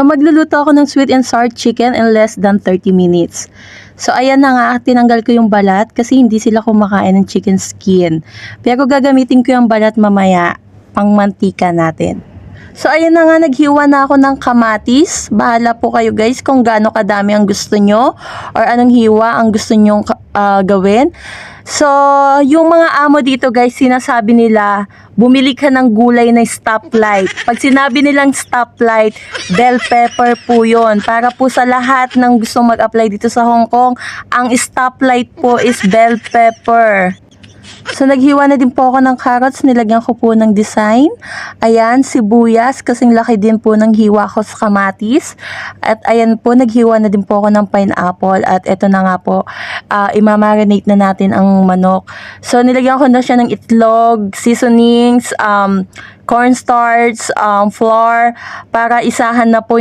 So, magluluto ako ng sweet and sour chicken in less than 30 minutes. So, ayan na nga, tinanggal ko yung balat kasi hindi sila kumakain ng chicken skin. Pero gagamitin ko yung balat mamaya pang mantika natin. So, ayan na nga, naghiwa na ako ng kamatis. Bahala po kayo guys kung gaano kadami ang gusto nyo or anong hiwa ang gusto nyong ah, gawin. So, yung mga amo dito guys, sinasabi nila, bumili ka ng gulay na stoplight. Pag sinabi nilang stoplight, bell pepper po yun. Para po sa lahat ng gustong mag-apply dito sa Hong Kong, ang stoplight po is bell pepper. So, naghiwa na din po ako ng carrots. Nilagyan ko po ng design. Ayan, sibuyas. Kasing laki din po ng hiwa ko sa kamatis. At ayan po, naghiwa na din po ako ng pineapple. At eto na nga po, ah, imamarinate na natin ang manok. So, nilagyan ko na siya ng itlog, seasonings, um, cornstarch, um, flour, para isahan na po